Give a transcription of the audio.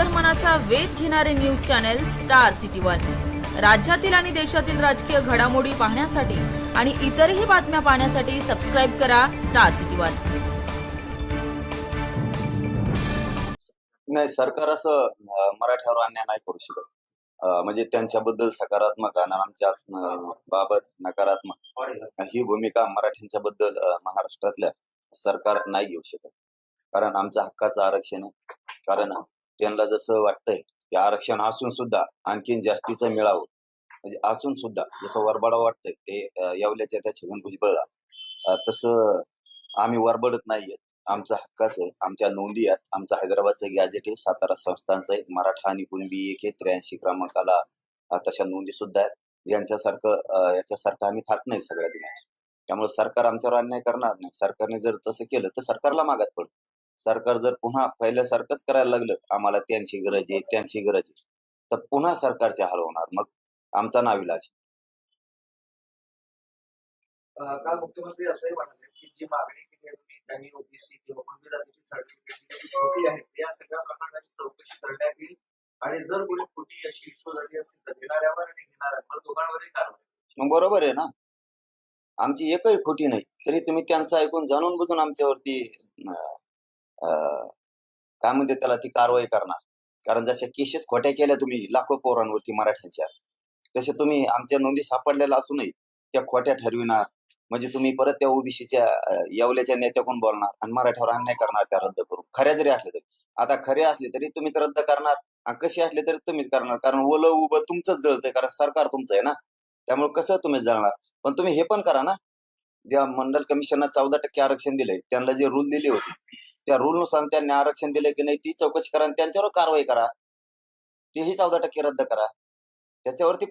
अंतर्मनाचा वेध घेणारे news channel star city one. राज्यातील आणि देशातील राजकीय घडामोडी पाहण्यासाठी आणि इतरही बातम्या पाहण्यासाठी सबस्क्राईब करा स्टार सिटी वन. नाही सरकार असं मराठ्यावर अन्याय नाही करू शकत. म्हणजे त्यांच्याबद्दल सकारात्मक आणि आमच्या बाबत नकारात्मक ही भूमिका मराठ्यांच्या बद्दल महाराष्ट्रातल्या सरकार नाही घेऊ शकत. कारण आमच्या हक्काचं आरक्षण आहे. कारण त्यांना जसं वाटतंय की आरक्षण असून सुद्धा आणखीन जास्तीचं मिळावं. म्हणजे असून सुद्धा जसं वरबडा वाटतंय ते यावल्याच्या येवल्याच्या त्या छगन भुजबळला. तसं आम्ही वरबडत नाहीये. आमचा हक्काच आहे. आमच्या नोंदी आहेत. आमचं हैदराबादचं गॅजेट आहे. सातारा संस्थांचं आहे मराठा आणि कुणबी एक आहे. त्र्याऐंशी क्रमांकाला तशा नोंदी सुद्धा आहेत. यांच्यासारखं याच्यासारखं आम्ही खात नाही सगळ्या दिनाचं. त्यामुळे सरकार आमच्यावर अन्याय करणार नाही. सरकारने जर तसं केलं तर सरकारला मागात पडतं सरकार जर पुन्हा पहिल्यासारखंच करायला लागलं आम्हाला त्यांची गरज आहे त्यांची गरज आहे तर पुन्हा सरकारचे हाल होणार. मग आमचा नाविलाज काल मुख्यमंत्री असंही म्हणाले की जी मागणी केली आहे काही ओबीसी किंवा जातीची सर्टिफिकेट या सगळ्या प्रकरणाची चौकशी करण्यात येईल आणि जर कोणी खोटी अशी इश्यू झाली असेल तर देणाऱ्यावर आणि घेणाऱ्यावर दोघांवरही कारवाई मग बरोबर आहे ना? आमची एकही खोटी नाही. तरी तुम्ही त्यांचं ऐकून जाणून बुजून आमच्यावरती काय म्हणते त्याला ती कारवाई करणार. कारण जशा केसेस खोट्या केल्या तुम्ही लाखो पोरांवरती मराठ्यांच्या. तसे तुम्ही आमच्या नोंदी सापडलेल्या असूनही त्या खोट्या ठरविणार. म्हणजे तुम्ही परत त्या ओबीसीच्या येवल्याच्या नेत्याकडून बोलणार? आणि मराठ्यावर अन्याय करणार त्या रद्द करून. खऱ्या जरी असल्या तरी. आता खरे असले तरी तुम्हीच रद्द करणार. आणि कशी असले तरी तुम्हीच करणार. कारण ओलं उभं तुमचंच जळतंय. कारण सरकार तुमचं आहे ना. त्यामुळे कसं तुम्ही जळणार? पण तुम्ही हे पण करा ना. ज्या मंडल कमिशनना चौदा टक्के आरक्षण दिलंय त्यांना जे रूल दिले होते त्या रूलनुसार त्यांनी आरक्षण दिले की नाही ती चौकशी करा आणि त्यांच्यावर कारवाई करा. तेही चौदा टक्के रद्द करा. त्याच्यावरती पण